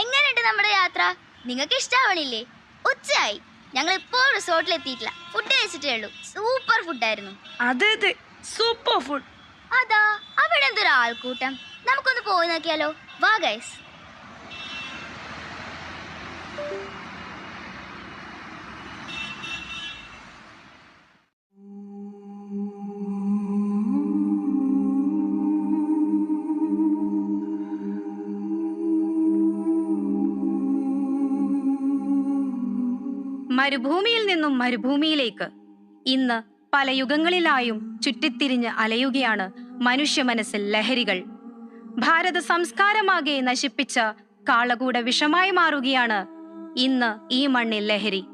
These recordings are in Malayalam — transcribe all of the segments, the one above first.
എങ്ങനെയുണ്ട് നമ്മുടെ യാത്ര? നിങ്ങൾക്ക് ഇഷ്ടാവണില്ലേ? ഉച്ചയായി. ഞങ്ങൾ ഇപ്പോൾ റിസോർട്ടിൽ എത്തിയിട്ടില്ല ഫുഡ് കഴിച്ചിട്ടേ ഉള്ളൂ. സൂപ്പർ ഫുഡായിരുന്നു അതെ അതെ. സൂപ്പർ ഫുഡ് അതാ അവിടെ എന്തൊരു ആൾക്കൂട്ടം നമുക്കൊന്ന് പോയി നോക്കിയാലോ? വാ ഗൈസ് മരുഭൂമിയിൽ നിന്നും മരുഭൂമിയിലേക്ക്. ഇന്ന് പല യുഗങ്ങളിലായും ചുറ്റിത്തിരിഞ്ഞ് അലയുകയാണ് മനുഷ്യ മനസ്സിൽ ലഹരികൾ. ഭാരത സംസ്കാരമാകെ നശിപ്പിച്ച കാളകൂട വിഷമായി മാറുകയാണ് ഇന്ന് ഈ മണ്ണിൽ ലഹരി.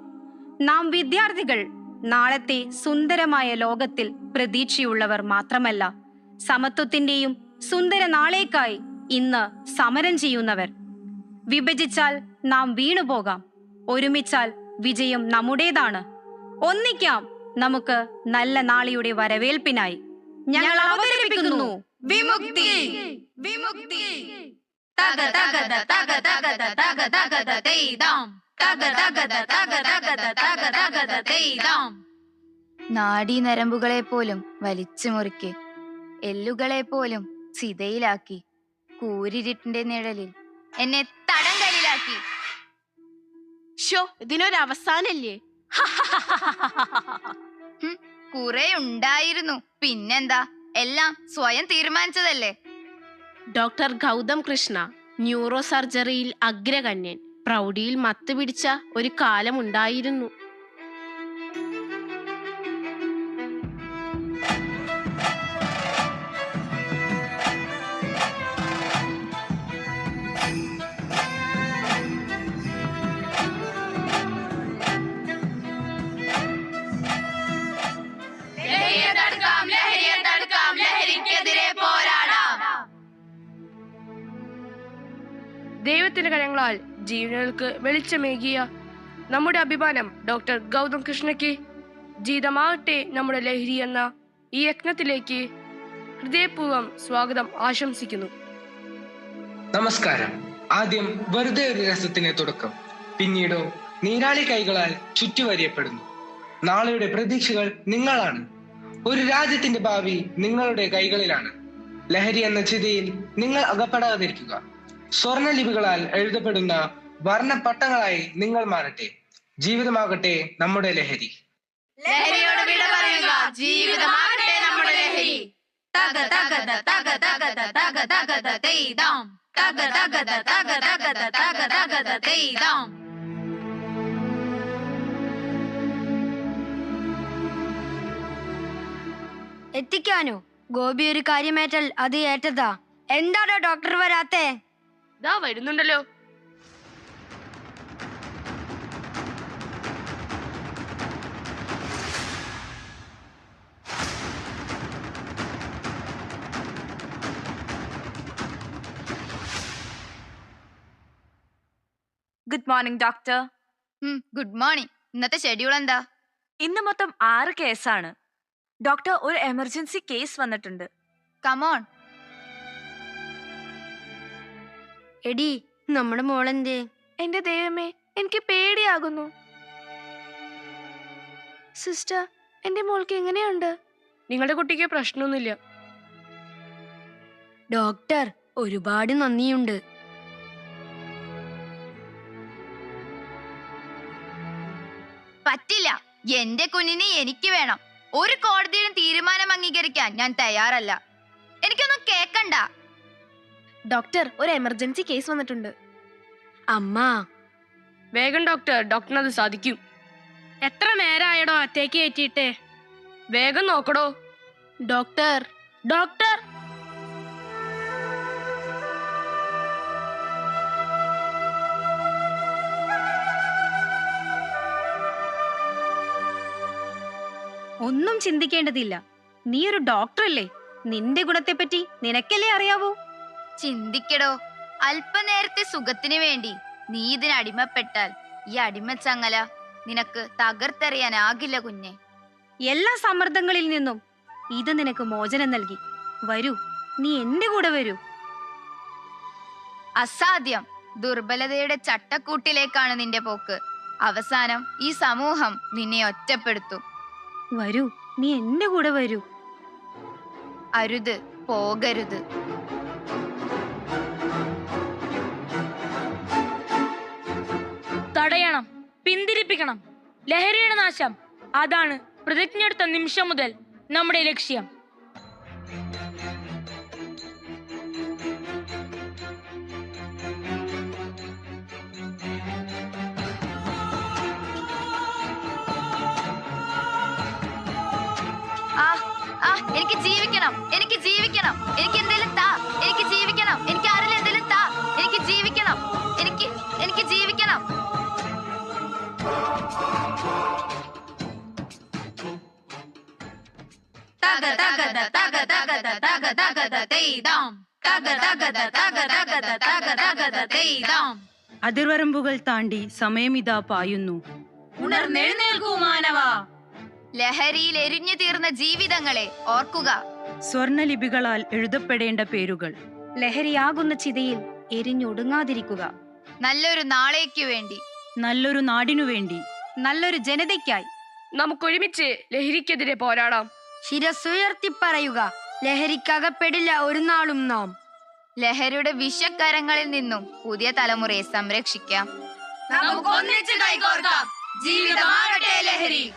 നാം വിദ്യാർത്ഥികൾ നാളത്തെ സുന്ദരമായ ലോകത്തിൽ പ്രതീക്ഷയുള്ളവർ മാത്രമല്ല സമത്വത്തിന്റെയും സുന്ദര നാളേക്കായി ഇന്ന് സമരം ചെയ്യുന്നവർ. വിഭജിച്ചാൽ നാം വീണുപോകാം ഒരുമിച്ചാൽ വിജയം നമ്മുടേതാണ്. ഒന്നിക്കാം നമുക്ക് നല്ല നാളിയുടെ വരവേൽപ്പിനായി. ഞങ്ങൾ അവതരിപ്പിക്കുന്നു. വിമുക്തി. വിമുക്തി. തക നരമ്പുകളെ പോലും വലിച്ചു മുറുക്കി. എല്ലുകളെ പോലും ചിതയിലാക്കി. കൂരിരിട്ടിന്റെ നിഴലിൽ. എന്നെ തടങ്കലിലാക്കി ഷോ ഇതിനൊരു അവസാനല്ലേ? കുറെ ഉണ്ടായിരുന്നു. പിന്നെന്താ? എല്ലാം സ്വയം തീരുമാനിച്ചതല്ലേ? ഡോക്ടർ ഗൗതം കൃഷ്ണ ന്യൂറോ സർജറിയിൽ അഗ്രഗണ്യൻ പ്രൗഢിയിൽ മത്ത് പിടിച്ച ഒരു കാലമുണ്ടായിരുന്നു. ദൈവത്തിന്റെ കരങ്ങളാൽ ജീവനുകൾക്ക് വെളിച്ചമേകിയ നമ്മുടെ അഭിമാനം ഡോക്ടർ ഗൗതം കൃഷ്ണയ്ക്ക് ജീതമാകട്ടെ നമ്മുടെ ലഹരി എന്ന ഈ യജ്ഞത്തിലേക്ക് ഹൃദയപൂർവം സ്വാഗതം ആശംസിക്കുന്നു. നമസ്കാരം. ആദ്യം വെറുതെ ഒരു രസത്തിന് തുടക്കം. പിന്നീടോ നീരാളി കൈകളാൽ ചുറ്റുവരിയപ്പെടുന്നു. നാളെയുടെ പ്രതീക്ഷകൾ നിങ്ങളാണ്. ഒരു രാജ്യത്തിന്റെ ഭാവി നിങ്ങളുടെ കൈകളിലാണ്. ലഹരി എന്ന ചിതയിൽ നിങ്ങൾ അകപ്പെടാതിരിക്കുക. സ്വർണലിപികളാൽ എഴുതപ്പെടുന്ന വർണപ്പട്ടങ്ങളായി നിങ്ങൾ മാറട്ടെ ജീവിതമാകട്ടെ നമ്മുടെ ലഹരി ലഹരിയോട് വിട പറയുക ജീവിതമാകട്ടെ നമ്മുടെ ലഹരി തക തകത തക തകത തക തകത തെയ്താം തക തകത തക തകത തക തകത തെയ്താം എത്തിക്കാനോ ഗോപി ഒരു കാര്യമേറ്റൽ അത് ഏറ്റതാ എന്താണോ ഡോക്ടർ വരാത്തെ ഇതാ വരുന്നുണ്ടല്ലോ. Good morning doctor good morning ഇന്നത്തെ ഷെഡ്യൂൾ എന്താ? ഇന്ന് മൊത്തം ആറ് കേസാണ് ഡോക്ടർ ഒരു എമർജൻസി കേസ് വന്നിട്ടുണ്ട്. കമോൺ എടി നമ്മുടെ മോളെന്തേ? എന്റെ ദൈവമേ എനിക്ക് പേടിയാകുന്നു. സിസ്റ്റർ എന്റെ മോൾക്ക് എങ്ങനെയുണ്ട്? നിങ്ങളുടെ കുട്ടിക്ക് പ്രശ്നമൊന്നുമില്ല. ഡോക്ടർ ഒരുപാട് നന്ദിയുണ്ട്. പറ്റില്ല. എന്റെ കുഞ്ഞിനെ എനിക്ക് വേണം. ഒരു കോടതിയിലും തീരുമാനം അംഗീകരിക്കാൻ ഞാൻ തയ്യാറല്ല. എനിക്കൊന്നും കേക്കണ്ട. ഡോക്ടർ ഒരു എമർജൻസി കേസ് വന്നിട്ടുണ്ട്. അമ്മ വേഗം ഡോക്ടർ ഡോക്ടറിന് അത് സാധിക്കും. എത്ര നേരായടോ അത്തേക്ക് കയറ്റിയിട്ടേ വേഗം നോക്കടോ. Doctor doctor! ഒന്നും ചിന്തിക്കേണ്ടതില്ല. നീ ഒരു ഡോക്ടറല്ലേ? നിന്റെ ഗുണത്തെപ്പറ്റി നിനക്കല്ലേ അറിയാവൂ? ചിന്തിക്കടോ. അല്പനേരത്തെ സുഖത്തിനു വേണ്ടി നീ ഇതിന് അടിമപ്പെട്ടാൽ ഈ അടിമച്ചങ്ങല നിനക്ക് തകർത്തെറിയാനാകില്ല കുഞ്ഞെ. എല്ലാ സമ്മർദ്ദങ്ങളിൽ നിന്നും ഇത് നിനക്ക് മോചനം നൽകി. വരൂ നീ എന്റെ കൂടെ വരൂ. അസാധ്യം. ദുർബലതയുടെ ചട്ടക്കൂട്ടിലേക്കാണ് നിന്റെ പോക്ക്. അവസാനം ഈ സമൂഹം നിന്നെ ഒറ്റപ്പെടുത്തും. വരൂ നീ എന്റെ കൂടെ വരൂ. അരുത് പോകരുത്. തടയണം പിന്തിരിപ്പിക്കണം. ലഹരിയുടെ നാശം. അതാണ് പ്രതിജ്ഞയെടുത്ത നിമിഷം മുതൽ നമ്മുടെ ലക്ഷ്യം. എനിക്ക് ജീവിക്കണം എനിക്ക് ജീവിക്കണം. എനിക്ക് എന്തെങ്കിലും തകത തെയ്താം അതിർവരമ്പുകൾ താണ്ടി സമയമിതാ പായുന്നു. ഉണർന്നെഴുന്നേൽക്കൂ മാനവ. ലഹരിയിൽ എരിഞ്ഞു തീർന്ന ജീവിതങ്ങളെ ഓർക്കുക. സ്വർണലിപികളാൽ എഴുതപ്പെടേണ്ട പേരുകൾ. ലഹരിയാകുന്ന ചിതയിൽ എരിഞ്ഞൊടുങ്ങാതിരിക്കുക. നല്ലൊരു നാളേക്കു വേണ്ടി. നല്ലൊരു നാടിനു വേണ്ടി. നല്ലൊരു ജനതയ്ക്കായി നമുക്കൊരുമിച്ച് ലഹരിക്കെതിരെ പോരാടാം. ശിരസുയർത്തി പറയുക ലഹരിക്കകപ്പെടില്ല ഒരു നാളും നാം. ലഹരിയുടെ വിഷക്കരങ്ങളിൽ നിന്നും പുതിയ തലമുറയെ സംരക്ഷിക്കാം. നമുക്കൊന്നിച്ച് കൈകോർക്കാം. ജീവിതമാകട്ടെ ലഹരി.